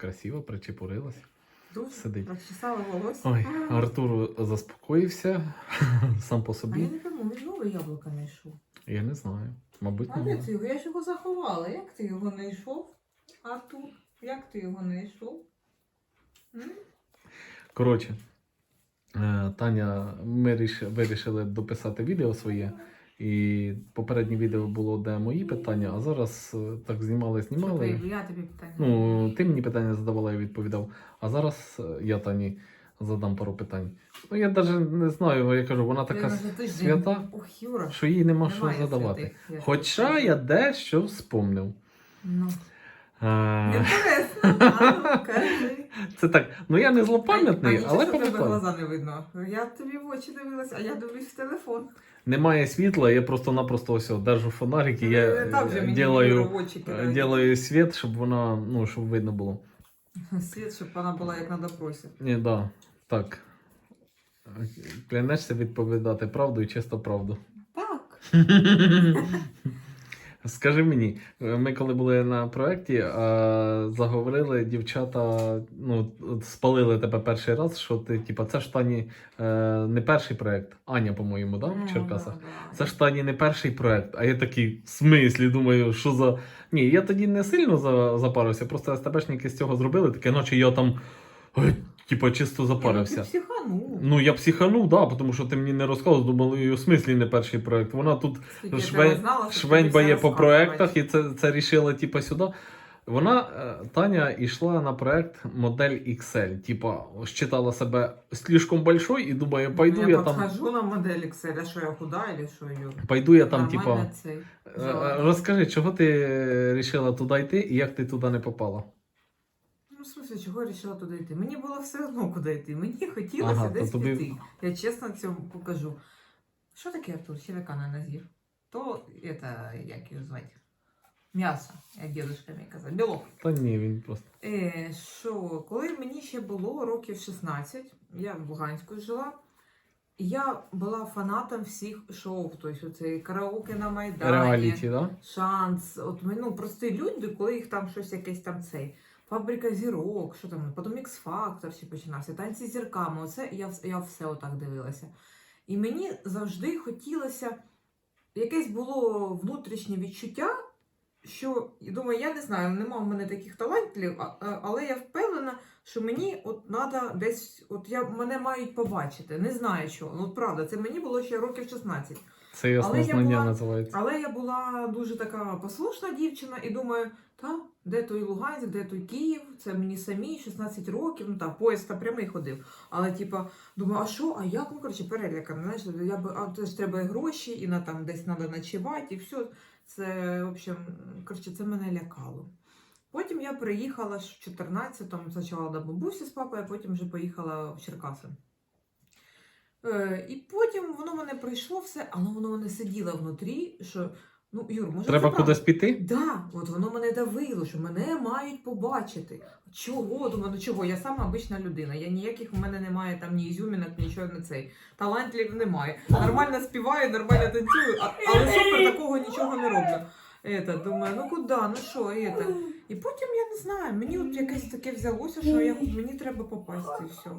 красиво, причепурилась. Дуже Сидить. розчесала волосся. Ой, Артур заспокоївся сам по А я собі. не пойму, він нове яблуко знайшов. Я не знаю. Мабуть, А де ти його? Я ж його заховала. Як ти його знайшов? Артур, як ти його знайшов? М? Коротше, е, Таня, ми вирішили дописати відео своє. І попереднє відео було, де мої питання, а зараз е, так знімали, знімали. Ти? Я тобі питання. Ну, ти мені питання задавала, я відповідав. А зараз е, я Тані задам пару питань. Ну, я навіть не знаю, я кажу, вона така свята, що їй нема що задавати. святих, Хоча я дещо вспомнив. Ну, інтересно. А ну, кажи. Це так, ну я не злопам'ятний, але що тебе пам'ятаю. глаза не видно. Я тобі в очі дивилась, а я дивлюсь в телефон. Немає світла, я просто-напросто ось держу фонарик і я Е, так же мені очі е, світ, щоб вона, ну, щоб видно було. Світ, щоб вона була як на допросі. Ні, да, так. Клянешся відповідати правду і чисто правду. Так. Скажи мені, ми коли були на проєкті, а, заговорили дівчата, ну, спалили тебе перший раз, що ти, типа, це ж Тані е, не перший проєкт. Аня, по-моєму, да, в Черкасах. Ну, да. Це ж Тані не перший проєкт, а я такий в смислі думаю, що за. Ні, я тоді не сильно запарився, просто СТБшники з цього зробили, таке, наче я там, типа, чисто запарився. Ну, ти психанув. Ну, я психанув, да, тому що ти мені не розказував, думали, у смислі не перший проєкт. Вона тут Скільки я швень- знала, що швеньбає по проєктах і це, це рішила, типа, сюди. Вона, е, Таня, йшла на проєкт модель XL. Типа, считала себе слишком большой і думає, пойду Ну, я, я там. подхожу на модель Excel, а що я худа или що, Юр? Пойду я там, типа. Е, е, Розкажи, чого ти вирішила туди йти і як ти туди не попала? Ну, в смысле, чого я вирішила туди йти? Мені було все одно, куди йти. Мені хотілося Ага, то десь тобі- піти. Я чесно цьому покажу. Що таке Артур? Червяка на нозі? То, это, як його звати? М'ясо, як дідушка мені казав. Білок. Та ні, він просто. Е, що, коли мені ще було років 16, я в Луганську жила, і я була фанатом всіх шоу, тобто оце караоке на Майдані, Реаліті, да? шанс. От ми, ну, прості люди, коли їх там щось якесь там цей. Фабрика зірок, що там, потім X-Factor ще починався, танці з зірками. Оце я, я все отак дивилася. І мені завжди хотілося, якесь було внутрішнє відчуття, що думаю, я не знаю, нема в мене таких талантів, але я впевнена, що мені от треба десь, от я мене мають побачити. Не знаю чого. Ну, правда, це мені було ще років 16. Це ясно Але я знання була- називається. Але я була дуже така послушна дівчина і думаю, та де той Луганськ, де той Київ, це мені самі 16 років, ну так, поїзд та прямий ходив. Але типа, думаю, а що, а як? Ну, коротше, перелякана. Знаєш, я би, а то ж треба і гроші, і на там десь треба ночувати, і все. Це, в общем, коротше, це мене лякало. Потім я приїхала в 14-му, спочатку до бабусі з папою, а потім вже поїхала в Черкаси. Е, і потім воно мене пройшло все, але воно мене сиділо внутрі, що ну, Юр, може Треба кудись піти? Да, от воно мене давило, що мене мають побачити. Чого? Думаю, ну чого? Я сама обична людина. Я ніяких у мене немає там ні ізюмінок, нічого не цей. Талантів немає. Нормально співаю, нормально танцюю, а, але супер такого нічого не роблю. Это, думаю, ну куди, ну що, это. І потім я не знаю, мені от якесь таке взялося, що я, мені треба попасти і все.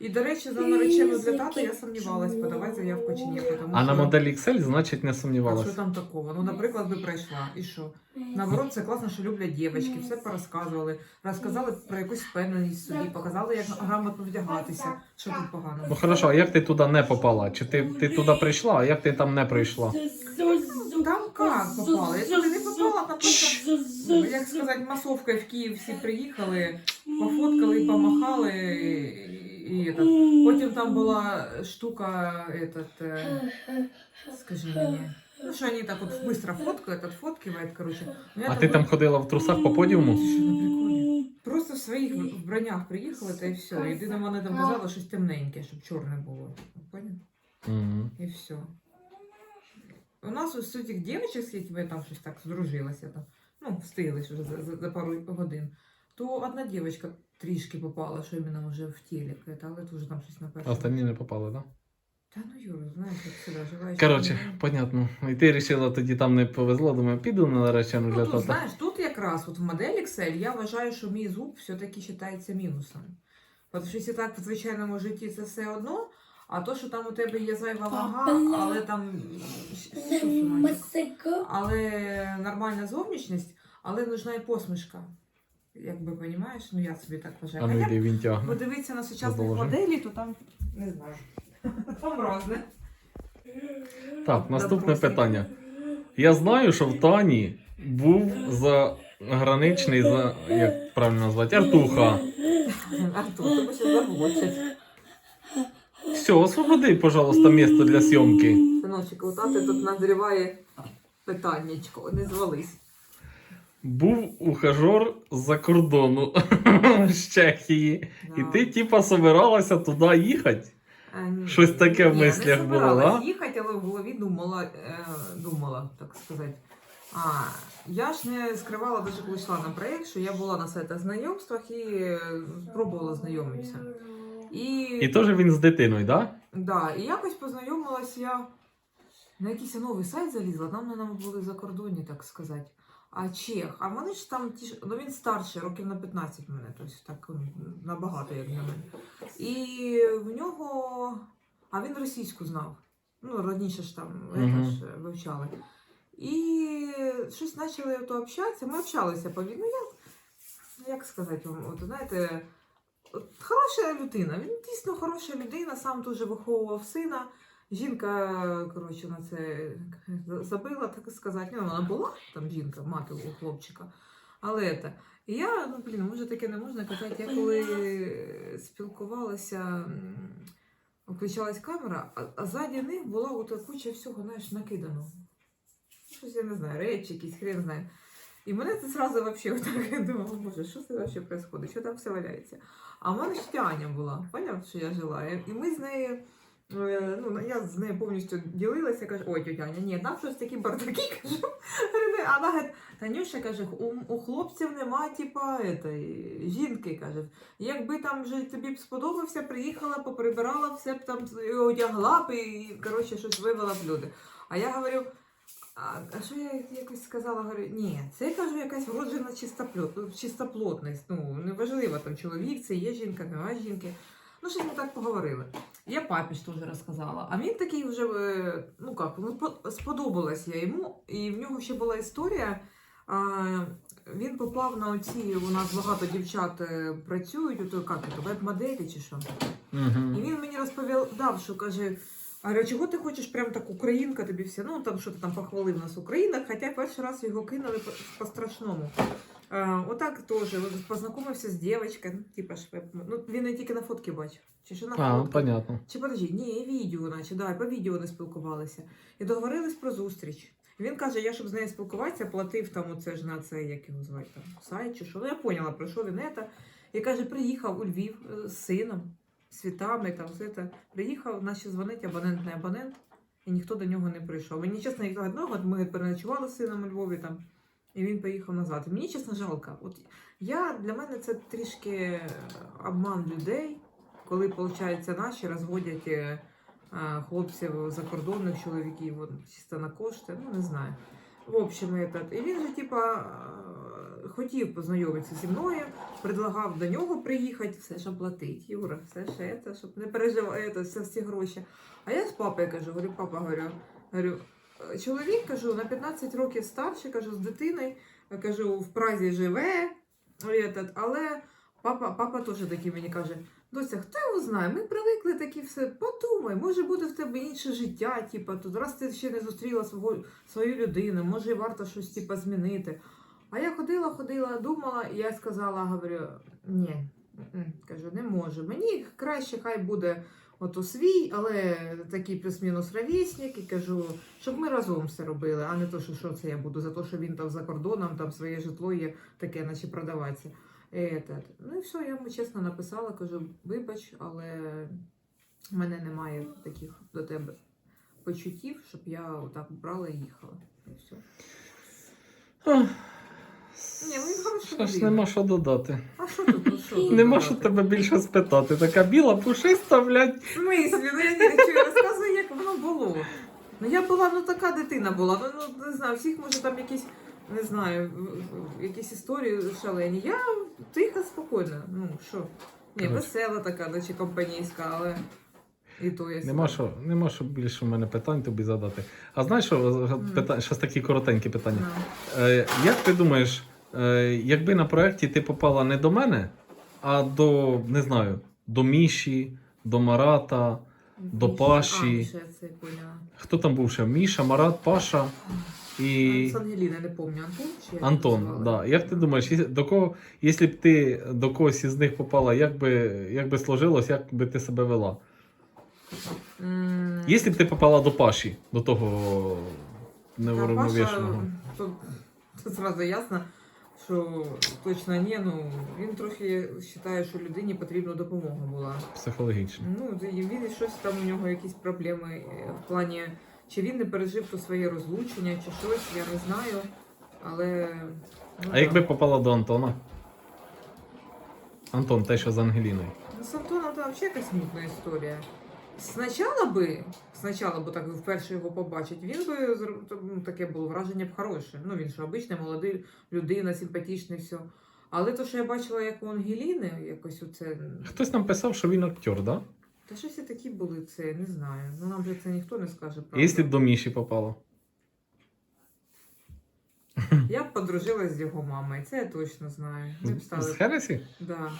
І, до речі, за наречену для тата я сомнівалась, подавати заявку чи ні. Тому А на модель XL, значить, не а що сумнівалася. там такого? Ну, наприклад, би пройшла. І що? Наоборот, це класно, що люблять дівчатки, все порозказували, розказали про якусь впевненість в собі, показали, як грамотно вдягатися. Що тут погано? Ну хорошо, а як ти туди не попала? Чи ти, ти туди прийшла, а як ти там не прийшла? Там як попала? Я туди не попала, там просто, ну, як сказати, масовкою в Київ всі приїхали, пофоткали, помахали. І, этот. Потім там була штука, этот, е, скажи мені. Ну, що вони так от быстро фоткають, отфоткивають, короче. Ну, я А там ти там ходила в трусах по подіуму? Ти що, на приколі? Просто в своїх вбраннях приїхали та і все. Єдине, вони там казали щось темненьке, щоб чорне було. Поняв? Мгм. І все. У нас ось з цих дівчат, з якими я там щось так здружилася, там, ну, встиглись вже за, за, за пару годин, то одна дівчинка Трішки попала, що іменно вже в телек, это, але теж там щось на А першому. Не попали, так? Та ну Юра, знаєш, як сюди живеш. Коротше, понятно. І ти вирішила тоді там не повезло, думаю, піду на наречену для Ну, тут, тата. знаєш, тут якраз от в модель Excel я вважаю, що мій зуб все-таки вважається мінусом. Тому що якщо так в звичайному житті це все одно, а то, що там у тебе є зайва вага, але там але нормальна зовнішність, але нужна і посмішка. Як би розумієш, ну я собі так вважаю. А А ну йди він тягне. подивитися на сучасних Продовжуй. моделі, то там не знаю. Там разне. Так, наступне Допустим. питання. Я знаю, що в Тані був заграничний, за, як правильно назвати, артуха. Артур, тебе ще захочуть. Все, освободи, пожалуйста, місце для зйомки. Синочок, у тати тут назріває питаннячко, не звались. Був ухажор з-за кордону з Чехії. І ти, типа, собиралася туди їхати. А, ні. щось таке в Ні, мислях не було, собиралась да? їхати, але в голові думала, е, думала, так сказати. А, я ж не скривала, навіть коли йшла на проєкт, що я була на сайтах знайомствах і е, пробувала знайомитися. І, І теж він з дитиною, так? да, і якось познайомилась я на якийсь новий сайт залізла, там нам були закордонні, так сказати. А Чех, а вони ж там ті ж, ну він старший, років на 15 мене, тобто так набагато, як для мене. І в нього. А він російську знав. Ну, раніше ж там mm ж вивчали. І щось почали то общатися. Ми общалися по Ну, як, як сказати вам, от знаєте, от хороша людина. Він дійсно хороша людина, сам дуже виховував сина. Жінка, коротше, на це забила, так сказати. Ну, вона була там жінка, мати у хлопчика. Але це. Я, ну блін, може таке не можна казати. Я коли спілкувалася, м, включалась камера, а, ззаді них була от куча всього, знаєш, накидано. Щось я не знаю, речі, якісь хрен знає. І мене це зразу отак я думала, боже, що це вообще происходит, що там все валяється. А в мене ще Аня була, поняв, що я жила. І ми з нею, е, ну, я з нею повністю ділилася, кажу, ой, тетя ні, там щось такі бардаки, кажу. А вона Танюша каже, у, у хлопців нема, типа, етої, жінки, каже. Якби там вже тобі б сподобався, приїхала, поприбирала, все б там одягла б і, коротше, щось вивела в люди. А я говорю, а, а що я якось сказала? Говорю, ні, це кажу, якась вроджена чистоплот, чистоплотність. Ну, неважливо, там чоловік, це є жінка, немає жінки. Ну, щось ми так поговорили. Я папі ж теж розказала. А він такий вже, е, ну як, ну, по- сподобалась я йому, і в нього ще була історія. А, він попав на оці, у нас багато дівчат е, працюють, ото як це, веб-моделі чи що. І Угу. він мені розповідав, що каже. А чого ти хочеш прям так українка тобі все? Ну там що ти там похвалив нас Україна, хоча перший раз його кинули по- по-страшному. А, отак теж познайомився з дівчинкою, типа ж веб- ну він не тільки на фотки бачив. Чи що на А, фотки? понятно. Чи подожди, ні, відео, наче, да, по відео не спілкувалися. І договорились про зустріч. Він каже, я щоб з нею спілкуватися, платив там оце ж на це, як його звати, там, сайт чи що. Ну я поняла, про що він це. І каже, приїхав у Львів е, з сином, світами, там все це. Приїхав, наче дзвонить абонент не абонент, і ніхто до нього не прийшов. Мені чесно, як одного, ми переночували з сином у Львові там, і він поїхав назад. Мені чесно жалко. От я для мене це трішки е, обман людей коли, виходить, наші розводять е, е, хлопців закордонних чоловіків от, чисто на кошти, ну не знаю. В общем, этот. І він же, типа, хотів познайомитися зі мною, предлагав до нього приїхати, все ж оплатить. Юра, все ж це, щоб не переживати це, всі гроші. А я з папою кажу, говорю, папа, говорю, говорю, «Е, чоловік кажу, на 15 років старший, кажу, з дитиною, кажу, в Празі живе, але папа, папа теж такий мені каже. Доця, хто його знає? Ми привикли такі все. Подумай, може буде в тебе інше життя, типа, тут раз ти ще не зустріла свого, свою людину, може варто щось типа, змінити. А я ходила, ходила, думала, і я сказала, говорю, ні, кажу, не можу. Мені краще хай буде ото свій, але такий плюс-мінус ровесник, і кажу, щоб ми разом все робили, а не то, що, що це я буду, за те, що він там за кордоном, там своє житло є таке, наче продаватися. Этот. Ну і все, я йому чесно написала, кажу, вибач, але в мене немає таких до тебе почуттів, щоб я отак брала і їхала. І все. Ах, Ні, ну він хороший Що ж нема що додати. А що тут? Ну, що тут Нема додати? що тебе більше спитати. Така біла, пушиста, блядь. В смислі? Ну я не чую, розказую, як воно було. Ну я була, ну така дитина була. Ну, ну не знаю, всіх може там якісь не знаю, в- в- якісь історії шалені. Я тиха, спокійна. Ну що? Ні, Коротше. весела така, наче компанійська, але і то я Нема що, нема що більше в мене питань тобі задати. А знаєш, що питання, щось такі коротенькі питання. Е, як ти думаєш, якби на проєкті ти попала не до мене, а до, не знаю, до Міші, до Марата, До Паші. Це хто там був ще? Міша, Марат, Паша і З Ангеліни, не пам'ятаю. Антон чи Антон. Да. Як ти думаєш, до кого, якщо б ти до когось із них попала, як би, як би сложилось, як би ти себе вела? Якщо б ти попала до Паші, до того то, то зразу ясно, що точно ні, ну він трохи вважає, що людині потрібна допомога була. Психологічно. Ну, і він щось там у нього якісь проблеми е, в плані, чи він не пережив то своє розлучення, чи щось, я не знаю. Але. Ну, А якби попала до Антона? Антон, те, що з Ангеліною. Ну, з Антоном там взагалі якась мутна історія. Спочатку би, спочатку, бо так вперше його побачить, він би ну, таке було враження б хороше. Ну він ж обична, молода людина, симпатичний, все. Але то, що я бачила, як у Ангеліни, якось оце. Хтось нам писав, що він актер, да? Та щось і такі були, це не знаю. Ну нам же це ніхто не скаже. Правда. Якщо б до Міші попала. Я б подружилась з його мамою, це я точно знаю. Ми б стали. з Хересі? Да.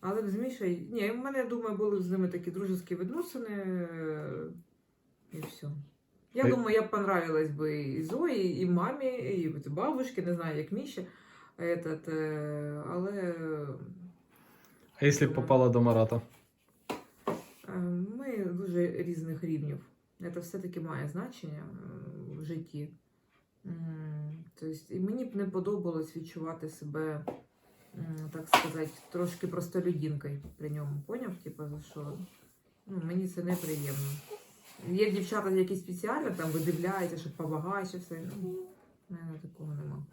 Але Мішою... Ні, в мене, я думаю, були з ними такі дружеські відносини. е, І все. Я Ти- думаю, я б понравилась би і Зої, і мамі, і бабушці, не знаю, як Міші. Этот, е, але А якщо б попала до Марата? е, ми дуже різних рівнів. Це все-таки має значення в житті. Тобто, і мені б не подобалось відчувати себе, так сказати, трошки простолюдинкою при ньому. Поняв? Типу, за що? Ну, мені це неприємно. Є дівчата, які спеціально там видивляються, щоб побагатше все. Ну, в мене такого нема.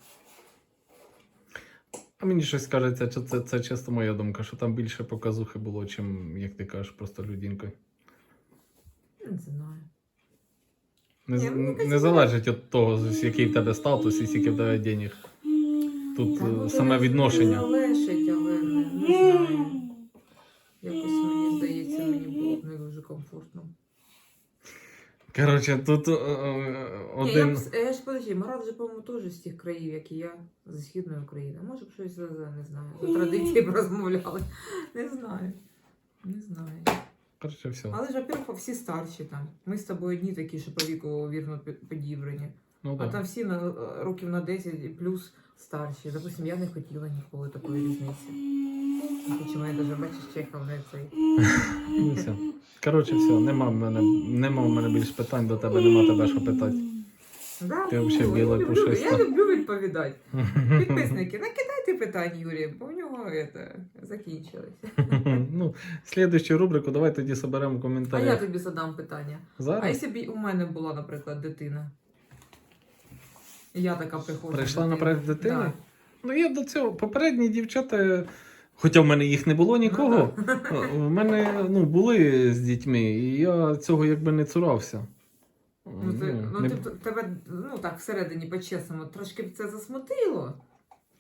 А мені щось кажеться, що це, це чисто моя думка, що там більше показухи було, чим, як ти кажеш, просто людинкою. Не знаю. Не, Ні, з- не залежить від того, який в тебе статус і скільки в тебе денег. Тут е, це саме не відношення. Залежить, але не, не знаю. Якось мені здається, мені було б не дуже комфортно. Коротше, тут е, е, Ні, я, один. б, с- ж подожди, Марат же, по-моєму, теж з тих країв, як і я, зі Східної України. Може б щось за, за не знаю. За традиції б розмовляли. Не знаю. Не знаю. Коротше, все. Але ж, во-первых, всі старші там. Ми з тобою одні такі, що по віку вірно пі- підібрані. Ну, А да. там всі на е, років на 10 і плюс старші. Допустим, я не хотіла ніколи такої різниці. Хоча мене даже бачиш, Чехов не цей. Ну, все. Коротше, все, нема в мене, нема в мене більше питань до тебе, нема тебе що питати. Да, Ти ну, я біла люблю- пушиста. Я люблю відповідати. Підписники, накидайте питань, Юрій, бо у нього это, закінчилось. ну, слідуючу рубрику давай тоді соберемо в А я коментарях. тобі задам питання. А Зараз якщо б у мене була, наприклад, дитина? Я така приходжу. Прийшла з на дитиною. проект дитини? Да. Ну, я до цього попередні дівчата, хоча в мене їх не було нікого, в мене ну, були з дітьми, і я цього якби не цурався. Ну, ти, ну, не- ти, тебе, ну так, всередині по-чесному, трошки б це засмутило?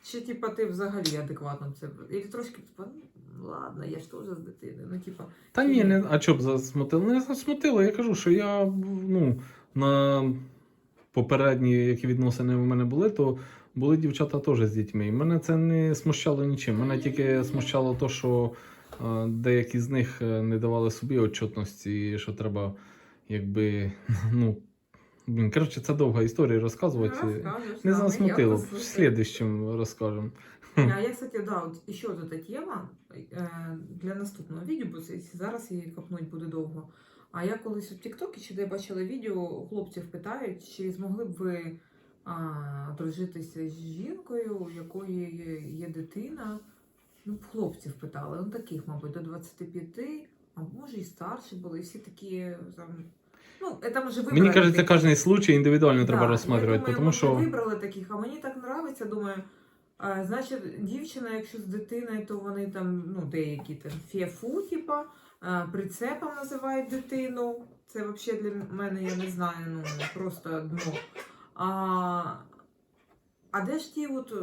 Чи типа ти взагалі адекватно це? І трошки типа, ну, ладно, я ж теж з дитиною. Ну, типа, Та ні, не, а б засмутило? Не засмутило. Я кажу, що я ну, на попередні, які відносини в мене були, то були дівчата теж з дітьми. І мене це не смущало нічим. Мене тільки смущало те, що е, деякі з них е, не давали собі отчетності, що треба, якби, ну. Блін, коротше, це довга історія розказувати. розкажеш, Не да, ну, засмутило. я В слідущем розкажемо. А я, кстати, да, от ще эта тема е, для наступного відео, бо зараз її копнуть буде довго. А я колись у Тіктокі чи де бачила відео, у хлопців питають, чи змогли б ви а, дружитися з жінкою, у якої є, дитина. Ну, хлопців питали, ну таких, мабуть, до 25, а може і старші були, і всі такі там. Ну, це може вибрали. Мені кажеться, такі. кожен случай індивідуально треба розсматривати, тому що. вибрали таких, а мені так подобається, думаю. А, значить, дівчина, якщо з дитиною, то вони там, ну, деякі там фіафу, типа, прицепом називають дитину. Це взагалі для мене, я не знаю, ну просто дно. А, А де ж ті от,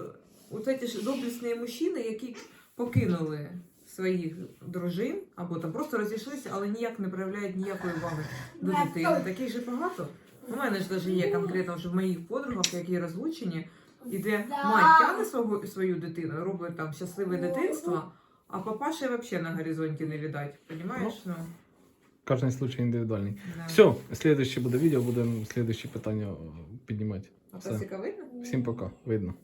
от ці ж доблесні мужчини, які покинули своїх дружин або там просто розійшлися, але ніяк не проявляють ніякої уваги до дитини. Таких же багато. У мене ж навіть є конкретно вже в моїх подругах, які розлучені, і де мать тягне свою дитину, робить там щасливе дитинство, а папаши взагалі на горизонті не видать. понимаешь? Ну, Кожен случай індивідуальний. да. Все, слідуще буде відео, будемо слідуще питання е, піднімати. А Все. пасіка видно? Всім пока, видно.